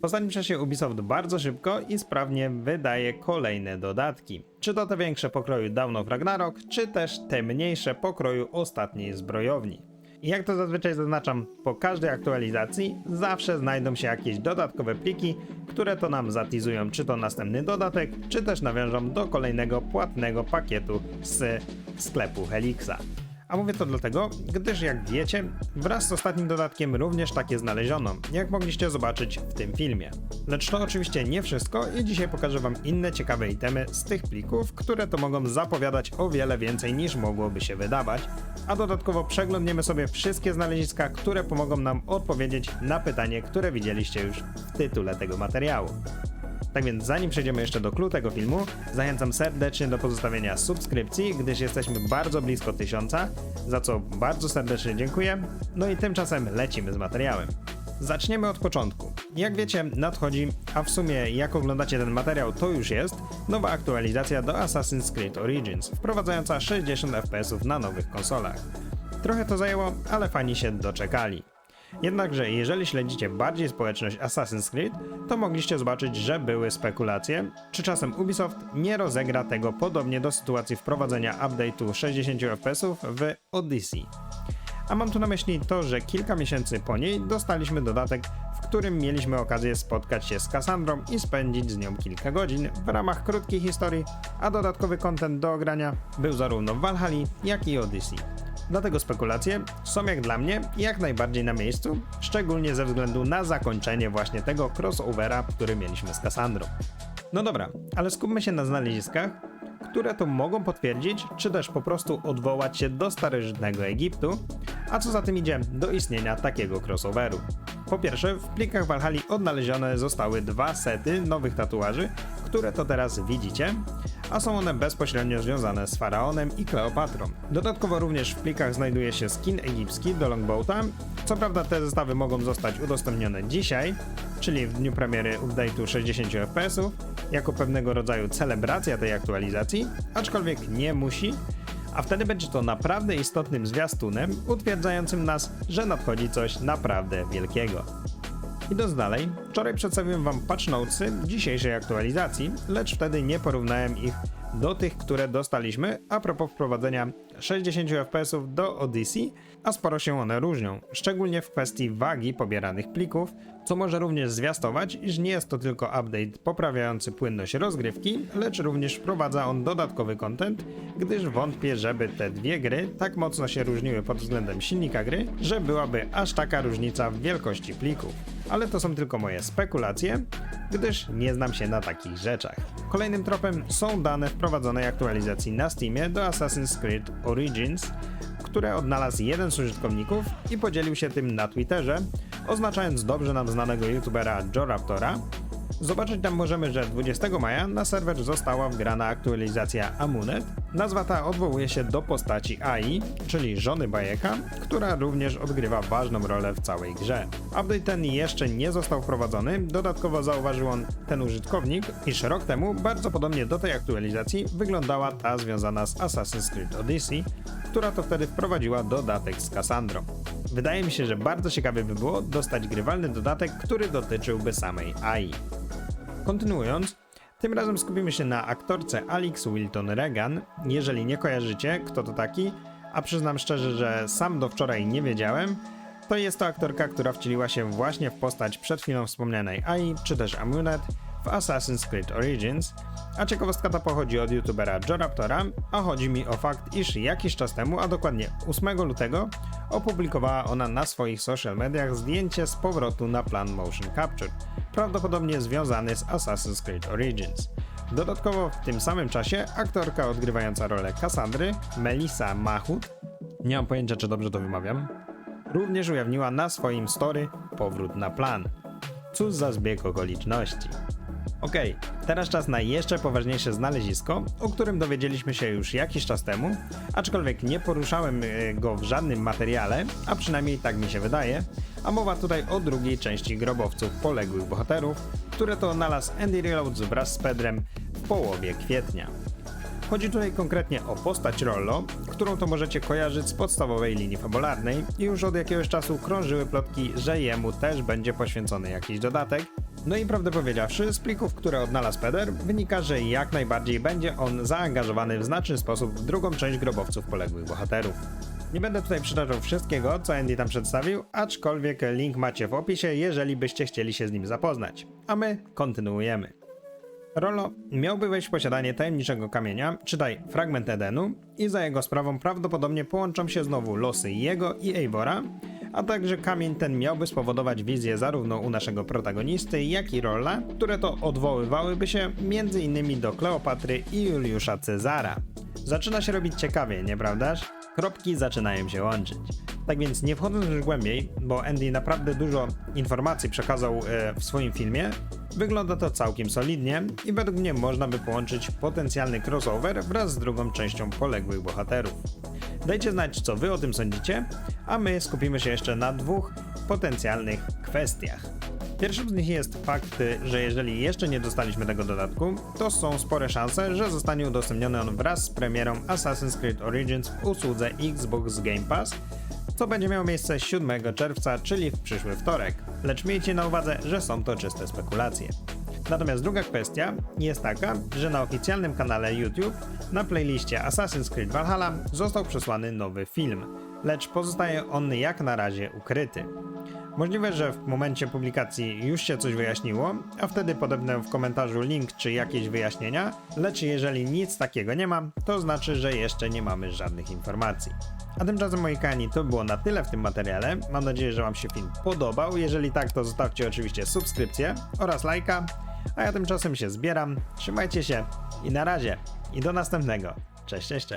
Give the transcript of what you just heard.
W ostatnim czasie Ubisoft bardzo szybko i sprawnie wydaje kolejne dodatki. Czy to te większe pokroju Dawn of Ragnarok, czy też te mniejsze pokroju ostatniej zbrojowni. I jak to zazwyczaj zaznaczam, po każdej aktualizacji zawsze znajdą się jakieś dodatkowe pliki, które to nam zatizują czy to następny dodatek, czy też nawiążą do kolejnego płatnego pakietu z sklepu Helixa. A mówię to dlatego, gdyż jak wiecie, wraz z ostatnim dodatkiem również takie znaleziono, jak mogliście zobaczyć w tym filmie. Lecz to oczywiście nie wszystko i dzisiaj pokażę wam inne ciekawe itemy z tych plików, które to mogą zapowiadać o wiele więcej niż mogłoby się wydawać, a dodatkowo przeglądniemy sobie wszystkie znaleziska, które pomogą nam odpowiedzieć na pytanie, które widzieliście już w tytule tego materiału. Tak więc zanim przejdziemy jeszcze do clue tego filmu, zachęcam serdecznie do pozostawienia subskrypcji, gdyż jesteśmy bardzo blisko tysiąca, za co bardzo serdecznie dziękuję. No i tymczasem lecimy z materiałem. Zaczniemy od początku. Jak wiecie, nadchodzi, a w sumie jak oglądacie ten materiał, to już jest, nowa aktualizacja do Assassin's Creed Origins, wprowadzająca 60 FPS na nowych konsolach. Trochę to zajęło, ale fani się doczekali. Jednakże jeżeli śledzicie bardziej społeczność Assassin's Creed, to mogliście zobaczyć, że były spekulacje, czy czasem Ubisoft nie rozegra tego podobnie do sytuacji wprowadzenia update'u 60 FPS w Odyssey. A mam tu na myśli to, że kilka miesięcy po niej dostaliśmy dodatek, w którym mieliśmy okazję spotkać się z Cassandrą i spędzić z nią kilka godzin w ramach krótkiej historii, a dodatkowy content do ogrania był zarówno w Valhalla, jak i Odyssey. Dlatego spekulacje są jak dla mnie jak najbardziej na miejscu, szczególnie ze względu na zakończenie właśnie tego crossovera, który mieliśmy z Cassandrą. No dobra, ale skupmy się na znaleziskach, które to mogą potwierdzić, czy też po prostu odwołać się do starożytnego Egiptu, a co za tym idzie, do istnienia takiego crossoveru. Po pierwsze, w plikach Valhalla odnalezione zostały dwa sety nowych tatuaży, które to teraz widzicie, a są one bezpośrednio związane z Faraonem i Kleopatrą. Dodatkowo również w plikach znajduje się skin egipski do Longboata. Co prawda te zestawy mogą zostać udostępnione dzisiaj, czyli w dniu premiery update'u 60 fps, jako pewnego rodzaju celebracja tej aktualizacji, aczkolwiek nie musi, a wtedy będzie to naprawdę istotnym zwiastunem utwierdzającym nas, że nadchodzi coś naprawdę wielkiego. Idąc dalej, wczoraj przedstawiłem wam patch notesy dzisiejszej aktualizacji, lecz wtedy nie porównałem ich do tych, które dostaliśmy a propos wprowadzenia 60 fps do Odyssey, a sporo się one różnią, szczególnie w kwestii wagi pobieranych plików, co może również zwiastować, iż nie jest to tylko update poprawiający płynność rozgrywki, lecz również wprowadza on dodatkowy content, gdyż wątpię, żeby te dwie gry tak mocno się różniły pod względem silnika gry, że byłaby aż taka różnica w wielkości plików. Ale to są tylko moje spekulacje, gdyż nie znam się na takich rzeczach. Kolejnym tropem są dane wprowadzonej aktualizacji na Steamie do Assassin's Creed Origins, które odnalazł jeden z użytkowników i podzielił się tym na Twitterze, oznaczając dobrze nam znanego youtubera Joe Raptora. Zobaczyć tam możemy, że 20 maja na serwer została wgrana aktualizacja Amunet. Nazwa ta odwołuje się do postaci AI, czyli żony Bajeka, która również odgrywa ważną rolę w całej grze. Update ten jeszcze nie został wprowadzony, dodatkowo zauważył on ten użytkownik, iż rok temu bardzo podobnie do tej aktualizacji wyglądała ta związana z Assassin's Creed Odyssey, która to wtedy wprowadziła dodatek z Cassandrą. Wydaje mi się, że bardzo ciekawie by było dostać grywalny dodatek, który dotyczyłby samej AI. Kontynuując, tym razem skupimy się na aktorce Alex Wilton Regan. Jeżeli nie kojarzycie, kto to taki, a przyznam szczerze, że sam do wczoraj nie wiedziałem, to jest to aktorka, która wcieliła się właśnie w postać przed chwilą wspomnianej AI, czy też Amunet w Assassin's Creed Origins, a ciekawostka ta pochodzi od youtubera Joe Raptora, a chodzi mi o fakt, iż jakiś czas temu, a dokładnie 8 lutego, opublikowała ona na swoich social mediach zdjęcie z powrotu na plan motion capture, prawdopodobnie związany z Assassin's Creed Origins. Dodatkowo w tym samym czasie aktorka odgrywająca rolę Cassandry, Melissa Mahut, nie mam pojęcia czy dobrze to wymawiam, również ujawniła na swoim story powrót na plan. Cóż za zbieg okoliczności. Okej, teraz czas na jeszcze poważniejsze znalezisko, o którym dowiedzieliśmy się już jakiś czas temu, aczkolwiek nie poruszałem e, go w żadnym materiale, a przynajmniej tak mi się wydaje, a mowa tutaj o drugiej części grobowców poległych bohaterów, które to znalazł Andy Reloads wraz z Pedrem w połowie kwietnia. Chodzi tutaj konkretnie o postać Rollo, którą to możecie kojarzyć z podstawowej linii fabularnej i już od jakiegoś czasu krążyły plotki, że jemu też będzie poświęcony jakiś dodatek, No i prawdę powiedziawszy, z plików, które odnalazł Peder, wynika, że jak najbardziej będzie on zaangażowany w znaczny sposób w drugą część grobowców poległych bohaterów. Nie będę tutaj przytaczał wszystkiego, co Andy tam przedstawił, aczkolwiek link macie w opisie, jeżeli byście chcieli się z nim zapoznać. A my kontynuujemy. Rolo miałby wejść w posiadanie tajemniczego kamienia, czytaj fragment Edenu, i za jego sprawą prawdopodobnie połączą się znowu losy jego i Eivora, a także kamień ten miałby spowodować wizję zarówno u naszego protagonisty, jak i Rolla, które to odwoływałyby się m.in. do Kleopatry i Juliusza Cezara. Zaczyna się robić ciekawie, nieprawdaż? Kropki zaczynają się łączyć. Tak więc nie wchodząc już głębiej, bo Andy naprawdę dużo informacji przekazał e, w swoim filmie, wygląda to całkiem solidnie i według mnie można by połączyć potencjalny crossover wraz z drugą częścią poległych bohaterów. Dajcie znać, co wy o tym sądzicie, a my skupimy się jeszcze na dwóch potencjalnych kwestiach. Pierwszym z nich jest fakt, że jeżeli jeszcze nie dostaliśmy tego dodatku, to są spore szanse, że zostanie udostępniony on wraz z premierą Assassin's Creed Origins w usłudze Xbox Game Pass, co będzie miało miejsce 7 czerwca, czyli w przyszły wtorek. Lecz miejcie na uwadze, że są to czyste spekulacje. Natomiast druga kwestia jest taka, że na oficjalnym kanale YouTube na playliście Assassin's Creed Valhalla został przesłany nowy film, lecz pozostaje on jak na razie ukryty. Możliwe, że w momencie publikacji już się coś wyjaśniło, a wtedy podepnę w komentarzu link czy jakieś wyjaśnienia, lecz jeżeli nic takiego nie ma, to znaczy, że jeszcze nie mamy żadnych informacji. A tymczasem moi kochani, to było na tyle w tym materiale. Mam nadzieję, że Wam się film podobał. Jeżeli tak, to zostawcie oczywiście subskrypcję oraz lajka. A ja tymczasem się zbieram. Trzymajcie się i na razie. I do następnego. Cześć, cześć, cześć.